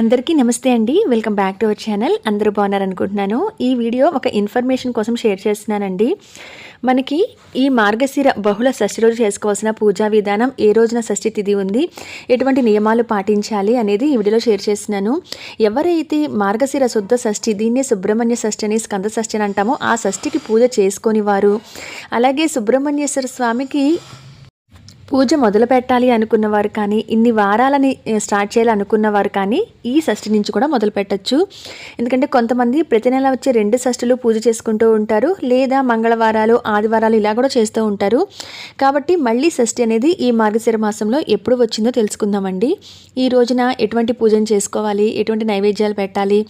అందరికీ నమస్తే అండి. Welcome back to our channel అందరూ బాగున్నారనుకుంటున్నాను ఈ వీడియో ఒక ఇన్ఫర్మేషన్ కోసం షేర్ చేస్తున్నానండి. మనకి ఈ మార్గశిర బహుళ షష్ఠి రోజు చేసుకోవాల్సిన పూజా విధానం ఏ రోజున షష్ఠి తిథి ఉంది ఎటువంటి నియమాలు పాటించాలి అనేది ఈ వీడియోలో షేర్ చేస్తున్నాను. ఎవరైతే మార్గశిర శుద్ధ షష్ఠి దీన్నే సుబ్రహ్మణ్య షష్ఠి అని స్కంద షష్ఠి అని అంటామో ఆ షష్ఠికి పూజ చేసుకొని వారు అలాగే సుబ్రహ్మణ్యేశ్వర స్వామికి పూజ మొదలు పెట్టాలి అనుకున్నవారు కానీ ఇన్ని వారాలని స్టార్ట్ చేయాలి కానీ ఈ షష్ఠి నుంచి కూడా మొదలు పెట్టచ్చు ఎందుకంటే కొంతమంది ప్రతి నెల వచ్చే రెండు షష్ఠులు పూజ చేసుకుంటూ ఉంటారు లేదా మంగళవారాలు ఆదివారాలు ఇలా కూడా చేస్తూ ఉంటారు. కాబట్టి మళ్ళీ షష్ఠి అనేది ఈ మార్గశిర మాసంలో ఎప్పుడు వచ్చిందో తెలుసుకుందామండి. ఈ రోజున ఎటువంటి పూజను చేసుకోవాలి ఎటువంటి నైవేద్యాలు పెట్టాలి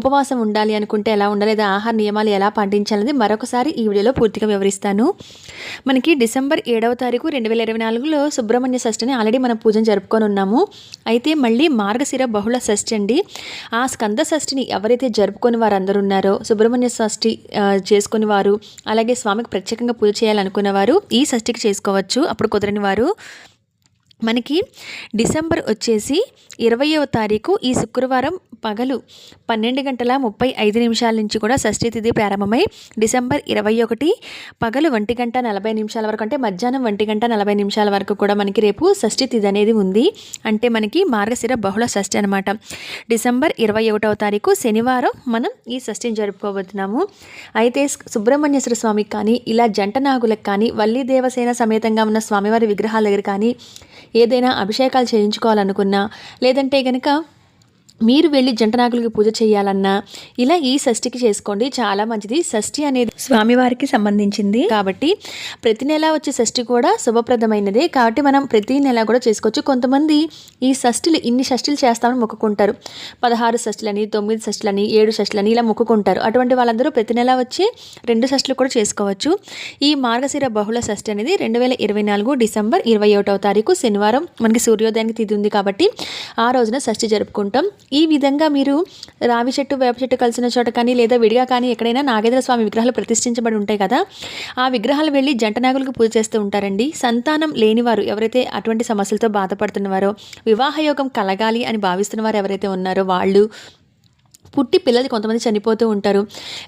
ఉపవాసం ఉండాలి అనుకుంటే ఎలా ఉండాలి లేదా ఆహార నియమాలు ఎలా పాటించాలనేది మరొకసారి ఈ వీడియోలో పూర్తిగా వివరిస్తాను. మనకి డిసెంబర్ ఏడవ తారీఖు రెండు వేల ఇరవై నాలుగు తెలుగులో సుబ్రహ్మణ్య షష్ఠిని ఆల్రెడీ మనం పూజను జరుపుకొని ఉన్నాము. అయితే మళ్ళీ మార్గశిర బహుళ షష్ఠి అండి. ఆ స్కంద షష్ఠిని ఎవరైతే జరుపుకొని వారు అందరూ ఉన్నారో సుబ్రహ్మణ్య షష్ఠి చేసుకుని వారు అలాగే స్వామికి ప్రత్యేకంగా పూజ చేయాలనుకున్న వారు ఈ షష్ఠికి చేసుకోవచ్చు. అప్పుడు కుదరని వారు మనకి డిసెంబర్ వచ్చేసి ఇరవయవ తారీఖు ఈ శుక్రవారం పగలు పన్నెండు గంటల ముప్పై ఐదు నిమిషాల నుంచి కూడా షష్ఠి తిథి ప్రారంభమై డిసెంబర్ ఇరవై ఒకటి పగలు ఒంటి గంట నలభై నిమిషాల వరకు అంటే మధ్యాహ్నం ఒంటి గంట నలభై నిమిషాల వరకు కూడా మనకి రేపు షష్ఠి తిథి అనేది ఉంది. అంటే మనకి మార్గశిర బహుళ షష్ఠి అనమాట డిసెంబర్ ఇరవై ఒకటవ తారీఖు శనివారం మనం ఈ షష్ఠిని జరుపుకోబోతున్నాము. అయితే సుబ్రహ్మణ్యేశ్వర స్వామికి కానీ ఇలా జంట నాగులకు కానీ వల్లి దేవసేన సమేతంగా ఉన్న స్వామివారి విగ్రహాల దగ్గర కానీ ఏదైనా అభిషేకాలు చేయించుకోవాలనుకున్నా లేదంటే కనుక మీరు వెళ్ళి జంటనాగులకి పూజ చేయాలన్నా ఇలా ఈ షష్ఠికి చేసుకోండి చాలా మంచిది. షష్ఠి అనేది స్వామివారికి సంబంధించింది. కాబట్టి ప్రతి నెల వచ్చే షష్ఠి కూడా శుభప్రదమైనదే. కాబట్టి మనం ప్రతి నెల కూడా చేసుకోవచ్చు. కొంతమంది ఈ షష్ఠిలు ఇన్ని షష్ఠిలు చేస్తామని మొక్కుకుంటారు. పదహారు షష్ఠులని తొమ్మిది షష్ఠులని ఏడు షష్ఠులని ఇలా మొక్కుకుంటారు. అటువంటి వాళ్ళందరూ ప్రతి నెల వచ్చి రెండు షష్ఠులు కూడా చేసుకోవచ్చు. ఈ మార్గశిర బహుళ షష్ఠి అనేది రెండు వేల ఇరవై నాలుగు డిసెంబర్ ఇరవై ఒకటవ తారీఖు శనివారం. మనకి సూర్యోదయానికి తిది ఉంది కాబట్టి ఆ రోజున షష్ఠి జరుపుకుంటాం. ఈ విధంగా మీరు రావి చెట్టు వేప చెట్టు కలిసిన చోట కానీ లేదా విడిగా కానీ ఎక్కడైనా నాగేంద్ర స్వామి విగ్రహాలు ప్రతిష్ఠించబడి ఉంటాయి కదా ఆ విగ్రహాలు వెళ్ళి జంట నాగులకు పూజ చేస్తూ ఉంటారండి. సంతానం లేనివారు ఎవరైతే అటువంటి సమస్యలతో బాధపడుతున్నవారో వివాహయోగం కలగాలి అని భావిస్తున్న వారు ఎవరైతే ఉన్నారో వాళ్ళు పుట్టి పిల్లలు కొంతమంది చనిపోతూ ఉంటారు.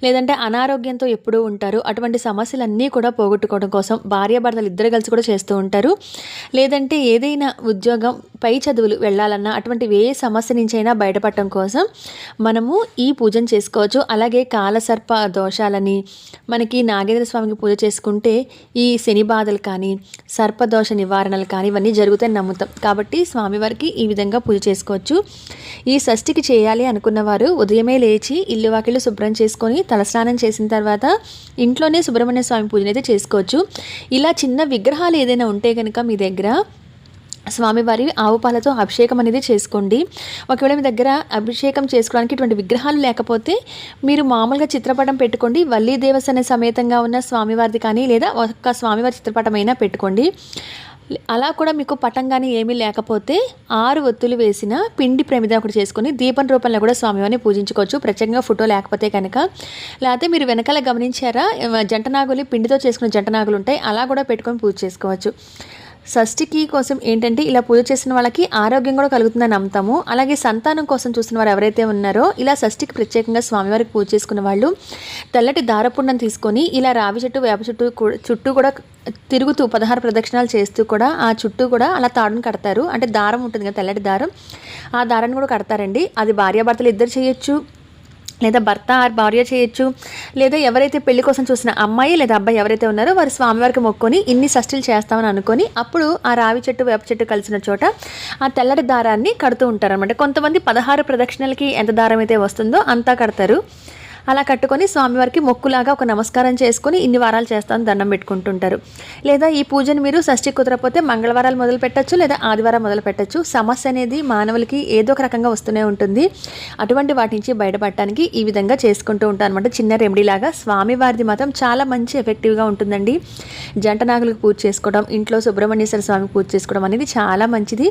లేదంటే అనారోగ్యంతో ఎప్పుడూ ఉంటారు. అటువంటి సమస్యలన్నీ కూడా పోగొట్టుకోవడం కోసం భార్యాభర్తలు ఇద్దరు కలిసి కూడా చేస్తూ ఉంటారు. లేదంటే ఏదైనా ఉద్యోగం పై చదువులు వెళ్ళాలన్నా అటువంటి ఏ సమస్య నుంచైనా బయటపడటం కోసం మనము ఈ పూజను చేసుకోవచ్చు. అలాగే కాలసర్ప దోషాలని మనకి నాగేంద్ర స్వామికి పూజ చేసుకుంటే ఈ శని బాధలు కానీ సర్పదోష నివారణలు కానీ ఇవన్నీ జరుగుతాయని నమ్ముతాం. కాబట్టి స్వామివారికి ఈ విధంగా పూజ చేసుకోవచ్చు. ఈ షష్ఠికి చేయాలి అనుకున్న వారు ఉదయమే లేచి ఇల్లు వాకిళ్ళు శుభ్రం చేసుకొని తలస్నానం చేసిన తర్వాత ఇంట్లోనే సుబ్రహ్మణ్య స్వామి పూజన అయితే చేసుకోవచ్చు. ఇలా చిన్న విగ్రహాలు ఏదైనా ఉంటే కనుక మీ దగ్గర స్వామివారి ఆవు పాలతో అభిషేకం అనేది చేసుకోండి. ఒకవేళ మీ దగ్గర అభిషేకం చేసుకోవడానికి ఇటువంటి విగ్రహాలు లేకపోతే మీరు మామూలుగా చిత్రపటం పెట్టుకోండి. వల్లీ దేవస్థాన సమేతంగా ఉన్న స్వామివారిది కానీ లేదా ఒక స్వామివారి చిత్రపటం అయినా పెట్టుకోండి. అలా కూడా మీకు పటం కానీ ఏమీ లేకపోతే ఆరు ఒత్తులు వేసిన పిండి ప్రమిద ఒకటి చేసుకొని దీపం రూపంలో కూడా స్వామివారిని పూజించుకోవచ్చు. ప్రత్యేకంగా ఫోటో లేకపోతే కనుక. లేకపోతే మీరు వెనకాల గమనించారా? జంటనాగులు పిండితో చేసుకున్న జంటనాగులు ఉంటాయి. అలా కూడా పెట్టుకొని పూజ చేసుకోవచ్చు. షష్ఠికి కోసం ఏంటంటే ఇలా పూజ చేసిన వాళ్ళకి ఆరోగ్యం కూడా కలుగుతుందని నమ్ముతాము. అలాగే సంతానం కోసం చూసిన వారు ఎవరైతే ఉన్నారో ఇలా షష్ఠికి ప్రత్యేకంగా స్వామివారికి పూజ చేసుకున్న వాళ్ళు తెల్లటి దారపుండం తీసుకొని ఇలా రావి చెట్టు వేప చెట్టు చుట్టూ కూడా తిరుగుతూ పదహారు ప్రదక్షిణాలు చేస్తూ కూడా ఆ చుట్టూ కూడా అలా తాడును కడతారు. అంటే దారం ఉంటుంది కదా తెల్లటి దారం. ఆ దారాన్ని కూడా కడతారండి. అది భార్యాభర్తలు ఇద్దరు చేయొచ్చు. లేదా భర్త భార్య చేయొచ్చు లేదా ఎవరైతే పెళ్ళి కోసం చూసిన అమ్మాయి లేదా అబ్బాయి ఎవరైతే ఉన్నారో వారు స్వామివారికి మొక్కొని ఇన్ని షష్ఠులు చేస్తామని అనుకొని అప్పుడు ఆ రావి చెట్టు వేప చెట్టు కలిసిన చోట ఆ తెల్లటి దారాన్ని కడుతూ ఉంటారనమాట కొంతమంది పదహారు ప్రదక్షిణలకి ఎంత దారం అయితే వస్తుందో అంతా కడతారు. అలా కట్టుకొని స్వామివారికి మొక్కులాగా ఒక నమస్కారం చేసుకొని ఇన్ని వారాలు చేస్తాను దండం పెట్టుకుంటుంటారు. లేదా ఈ పూజను మీరు షష్ఠి కుదరపోతే మంగళవారాలు మొదలు పెట్టచ్చు లేదా ఆదివారం మొదలు పెట్టచ్చు. సమస్య అనేది మానవులకి ఏదో ఒక రకంగా వస్తూనే ఉంటుంది. అటువంటి వాటి నుంచి బయటపడటానికి ఈ విధంగా చేసుకుంటూ ఉంటాను అనమాట చిన్న రెమెడీలాగా స్వామివారిది మాత్రం చాలా మంచి ఎఫెక్టివ్గా ఉంటుందండి. జంట నాగులకు పూజ చేసుకోవడం ఇంట్లో సుబ్రహ్మణ్యేశ్వర స్వామికి పూజ చేసుకోవడం అనేది చాలా మంచిది.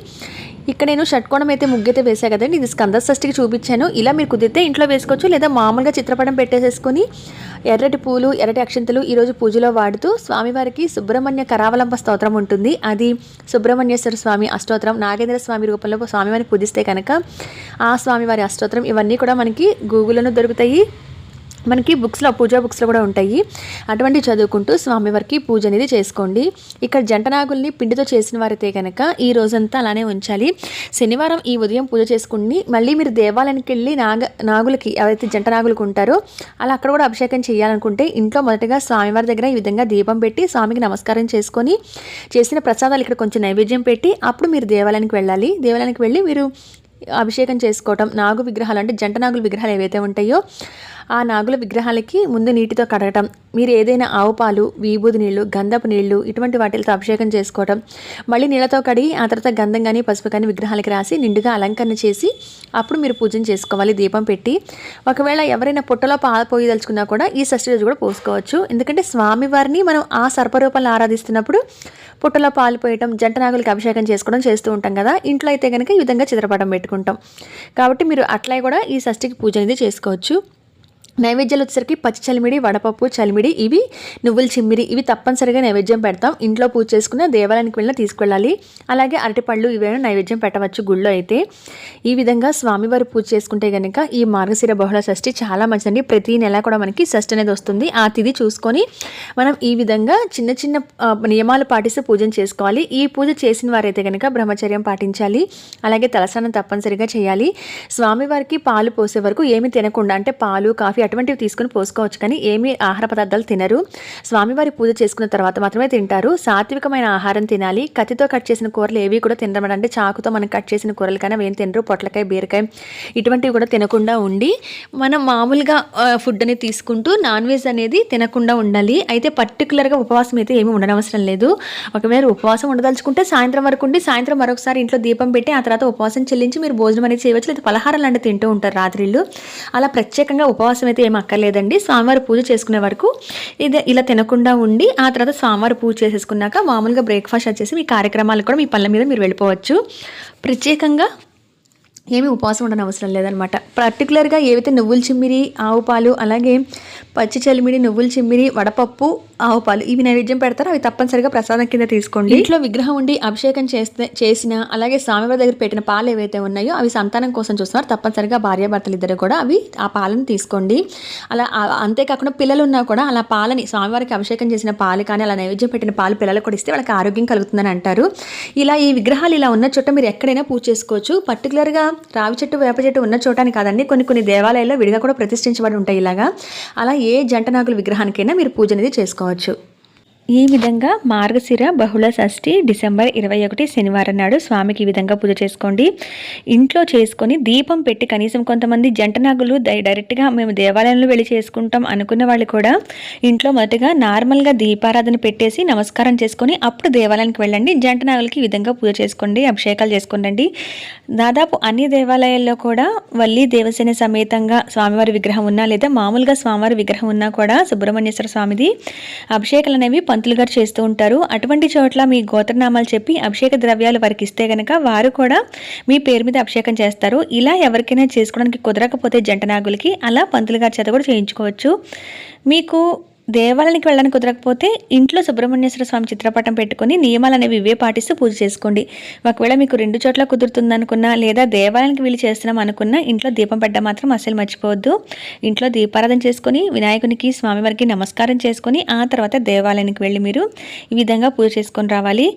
ఇక్కడ నేను షట్కోణం అయితే ముగ్గైతే వేసా కదండి. ఇది స్కంద చూపించాను. ఇలా మీరు కుదిరితే ఇంట్లో వేసుకోవచ్చు లేదా మామూలుగా చిత్రపటం పెట్టేసేసుకొని ఎర్రటి పూలు ఎర్రటి అక్షంతలు ఈరోజు పూజలో వాడుతూ స్వామివారికి సుబ్రహ్మణ్య కరావలంబ స్తోత్రం ఉంటుంది. అది సుబ్రహ్మణ్యేశ్వర స్వామి అష్టోత్రం నాగేంద్ర స్వామి రూపంలో స్వామివారిని పూజిస్తే కనుక ఆ స్వామివారి అష్టోత్రం ఇవన్నీ కూడా మనకి గూగుల్లోనూ దొరుకుతాయి. మనకి బుక్స్లో పూజా బుక్స్లో కూడా ఉంటాయి. అటువంటి చదువుకుంటూ స్వామివారికి పూజ అనేది చేసుకోండి. ఇక్కడ జంట నాగుల్ని పిండితో చేసిన వారైతే కనుక ఈ రోజంతా అలానే ఉంచాలి. శనివారం ఈ ఉదయం పూజ చేసుకుని మళ్ళీ మీరు దేవాలయానికి వెళ్ళి నాగ నాగులకి ఎవరైతే జంట నాగులకు ఉంటారో అలా అక్కడ కూడా అభిషేకం చేయాలనుకుంటే ఇంట్లో మొదటగా స్వామివారి దగ్గర ఈ విధంగా దీపం పెట్టి స్వామికి నమస్కారం చేసుకొని చేసిన ప్రసాదాలు ఇక్కడ కొంచెం నైవేద్యం పెట్టి అప్పుడు మీరు దేవాలయానికి వెళ్ళాలి. దేవాలయానికి వెళ్ళి మీరు అభిషేకం చేసుకోవటం నాగు విగ్రహాలు అంటే జంట నాగుల విగ్రహాలు ఏవైతే ఉంటాయో ఆ నాగుల విగ్రహాలకి ముందు నీటితో కడగటం మీరు ఏదైనా ఆవు పాలు విభూది నీళ్ళు గంధపు నీళ్ళు ఇటువంటి వాటితో అభిషేకం చేసుకోవటం మళ్ళీ నీళ్ళతో కడిగి ఆ తర్వాత గంధం కానీ పసుపు కానీ విగ్రహాలకి రాసి నిండుగా అలంకరణ చేసి అప్పుడు మీరు పూజను చేసుకోవాలి దీపం పెట్టి. ఒకవేళ ఎవరైనా పుట్టలో పాలు పోయదలుచుకున్నా కూడా ఈ షష్ఠి రోజు కూడా పోసుకోవచ్చు. ఎందుకంటే స్వామివారిని మనం ఆ సర్పరూపంలో ఆరాధిస్తున్నప్పుడు పుట్టలో పాలు పోయటం జంట నాగులకి అభిషేకం చేసుకోవడం చేస్తూ ఉంటాం కదా. ఇంట్లో అయితే కనుక ఈ విధంగా చిత్రపటం పెట్టుకుంటాం. కాబట్టి మీరు అట్లా కూడా ఈ షష్ఠికి పూజ అనేది చేసుకోవచ్చు. నైవేద్యాలు వచ్చేసరికి పచ్చి చలిమిడి వడపప్పు చలిమిడి ఇవి నువ్వుల చిమ్మిడి ఇవి తప్పనిసరిగా నైవేద్యం పెడతాం. ఇంట్లో పూజ చేసుకున్న దేవాలయానికి వెళ్ళిన తీసుకెళ్ళాలి అలాగే అరటిపళ్ళు ఇవైనా నైవేద్యం పెట్టవచ్చు గుళ్ళో అయితే. ఈ విధంగా స్వామివారి పూజ చేసుకుంటే కనుక ఈ మార్గశిర బహుళ షష్ఠి చాలా మంచిదండి. ప్రతి నెల కూడా మనకి షష్ఠి అనేది వస్తుంది. ఆ తిథి చూసుకొని మనం ఈ విధంగా చిన్న చిన్న నియమాలు పాటిస్తూ పూజను చేసుకోవాలి. ఈ పూజ చేసిన వారైతే కనుక బ్రహ్మచర్యం పాటించాలి. అలాగే తలస్నానం తప్పనిసరిగా చేయాలి. స్వామివారికి పాలు పోసే వరకు ఏమి తినకుండా అంటే పాలు కాఫీ అటువంటివి తీసుకుని పోసుకోవచ్చు కానీ ఏమీ ఆహార పదార్థాలు తినరు. స్వామివారి పూజ చేసుకున్న తర్వాత మాత్రమే తింటారు. సాత్వికమైన ఆహారం తినాలి. కత్తితో కట్ చేసిన కూరలు ఏవి కూడా తినడం అంటే చాకుతో మనం కట్ చేసిన కూరలు కానీ ఏం తినరు. పొట్లకాయ బీరకాయ ఇటువంటివి కూడా తినకుండా ఉండి మనం మామూలుగా ఫుడ్ అనేది తీసుకుంటూ నాన్ వెజ్ అనేది తినకుండా ఉండాలి. అయితే పర్టికులర్గా ఉపవాసం అయితే ఏమీ ఉండనవసరం లేదు. ఒకవేళ ఉపవాసం ఉండదలుచుకుంటే సాయంత్రం వరకు ఉండి సాయంత్రం మరొకసారి ఇంట్లో దీపం పెట్టి ఆ తర్వాత ఉపవాసం చెల్లించి మీరు భోజనం అనేది చేయవచ్చు. లేదా పలహారాలు అంటే తింటూ ఉంటారు రాత్రిళ్ళు. అలా ప్రత్యేకంగా ఉపవాసం అయితే ఏం అక్కర్లేదండి. స్వామివారి పూజ చేసుకునే వరకు ఇది ఇలా తినకుండా ఉండి ఆ తర్వాత స్వామివారి పూజ చేసేసుకున్నాక మామూలుగా బ్రేక్ఫాస్ట్ వచ్చేసి మీ కార్యక్రమాలు కూడా మీ పళ్ళ మీద మీరు వెళ్ళిపోవచ్చు. ప్రత్యేకంగా ఏమీ ఉపవాసం ఉండని అవసరం లేదనమాట పర్టికులర్గా ఏవైతే నువ్వుల చిమ్మిరి ఆవు పాలు అలాగే పచ్చి చలిమిడి నువ్వుల చిమ్మిరి వడపప్పు ఆవు పాలు ఇవి నైవేద్యం పెడతారు అవి తప్పనిసరిగా ప్రసాదం కింద తీసుకోండి. ఇంట్లో విగ్రహం ఉండి అభిషేకం చేస్తే చేసిన అలాగే స్వామివారి దగ్గర పెట్టిన పాలు ఏవైతే ఉన్నాయో అవి సంతానం కోసం చూస్తున్నారు. తప్పనిసరిగా భార్యాభర్తలు ఇద్దరు కూడా అవి ఆ పాలను తీసుకోండి. అలా అంతేకాకుండా పిల్లలు ఉన్నా కూడా అలా పాలని స్వామివారికి అభిషేకం చేసిన పాలు కానీ అలా నైవేద్యం పెట్టిన పాలు పిల్లలకు కూడా ఇస్తే వాళ్ళకి ఆరోగ్యం కలుగుతుందని అంటారు. ఇలా ఈ విగ్రహాలు ఇలా ఉన్న చోట మీరు ఎక్కడైనా పూజ చేసుకోవచ్చు. పర్టికులర్గా రావి చెట్టు వేప చెట్టు ఉన్న చోటాని కాదండి. కొన్ని కొన్ని దేవాలయాల్లో విడిగా కూడా ప్రతిష్ఠించబడి ఉంటాయి ఇలాగా. అలా ఏ జంట నాగుల విగ్రహానికైనా మీరు పూజ అనేది చేసుకోవచ్చు. ఈ విధంగా మార్గశిర బహుళ షష్ఠి డిసెంబర్ ఇరవై ఒకటి శనివారం నాడు స్వామికి ఈ విధంగా పూజ చేసుకోండి. ఇంట్లో చేసుకొని దీపం పెట్టి కనీసం కొంతమంది జంట నాగులు డైరెక్ట్గా మేము దేవాలయంలో వెళ్ళి చేసుకుంటాం అనుకున్న వాళ్ళు కూడా ఇంట్లో మొదటగా నార్మల్గా దీపారాధన పెట్టేసి నమస్కారం చేసుకొని అప్పుడు దేవాలయానికి వెళ్ళండి. జంట నాగులకి ఈ విధంగా పూజ చేసుకోండి అభిషేకాలు చేసుకోండి దాదాపు అన్ని దేవాలయాల్లో కూడా వల్లి దేవసేన సమేతంగా స్వామివారి విగ్రహం ఉన్నా లేదా మామూలుగా స్వామివారి విగ్రహం ఉన్నా కూడా సుబ్రహ్మణ్యేశ్వర స్వామిది. అభిషేకాలు అనేవి పంతులు గారు చేస్తూ ఉంటారు. అటువంటి చోట్ల మీ గోత్రనామాలు చెప్పి అభిషేక ద్రవ్యాలు వారికి ఇస్తే కనుక వారు కూడా మీ పేరు మీద అభిషేకం చేస్తారు. ఇలా ఎవరికైనా చేసుకోవడానికి కుదరకపోతే జంట నాగులకి అలా పంతులు గారి చేత కూడా చేయించుకోవచ్చు. మీకు దేవాలయానికి వెళ్ళడానికి కుదరకపోతే ఇంట్లో సుబ్రహ్మణ్యేశ్వర స్వామి చిత్రపటం పెట్టుకుని నియమాలు అనేవి ఇవే పాటిస్తూ పూజ చేసుకోండి. ఒకవేళ మీకు రెండు చోట్ల కుదురుతుంది అనుకున్నా లేదా దేవాలయానికి వెళ్ళి చేస్తున్నాం అనుకున్నా ఇంట్లో దీపం పెట్ట మాత్రం అసలు మర్చిపోవద్దు. ఇంట్లో దీపారాధన చేసుకుని వినాయకునికి స్వామివారికి నమస్కారం చేసుకుని ఆ తర్వాత దేవాలయానికి వెళ్ళి మీరు ఈ విధంగా పూజ చేసుకొని రావాలి.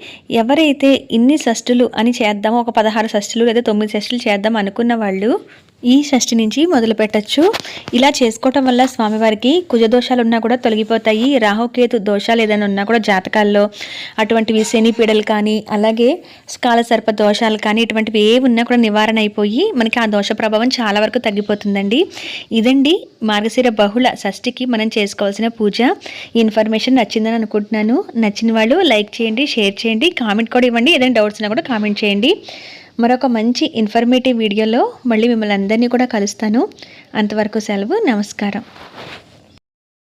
ఎవరైతే ఇన్ని షష్ఠులు అని చేద్దామో ఒక పదహారు షష్ఠులు లేదా తొమ్మిది షష్ఠులు చేద్దాం అనుకున్న వాళ్ళు ఈ షష్ఠి నుంచి మొదలు పెట్టచ్చు ఇలా చేసుకోవటం వల్ల స్వామివారికి కుజదోషాలు ఉన్నా కూడా తొలగిపోతాయి. రాహుకేతు దోషాలు ఏదైనా ఉన్నా కూడా జాతకాల్లో అటువంటివి శని పీడలు కానీ అలాగే సర్ప దోషాలు కానీ ఇటువంటివి ఏ ఉన్నా కూడా నివారణ అయిపోయి మనకి ఆ దోష ప్రభావం చాలా వరకు తగ్గిపోతుందండి. ఇదండి మార్గశిర బహుళ షష్ఠికి మనం చేసుకోవాల్సిన పూజ. ఇన్ఫర్మేషన్ నచ్చిందని అనుకుంటున్నాను. నచ్చిన వాళ్ళు లైక్ చేయండి షేర్ చేయండి కామెంట్ కూడా ఇవ్వండి. ఏదైనా డౌట్స్ ఉన్నా కూడా కామెంట్ చేయండి. మరొక మంచి ఇన్ఫర్మేటివ్ వీడియోలో మళ్ళీ మిమ్మల్ని అందరినీ కూడా కలుస్తాను. అంతవరకు సెలవు నమస్కారం.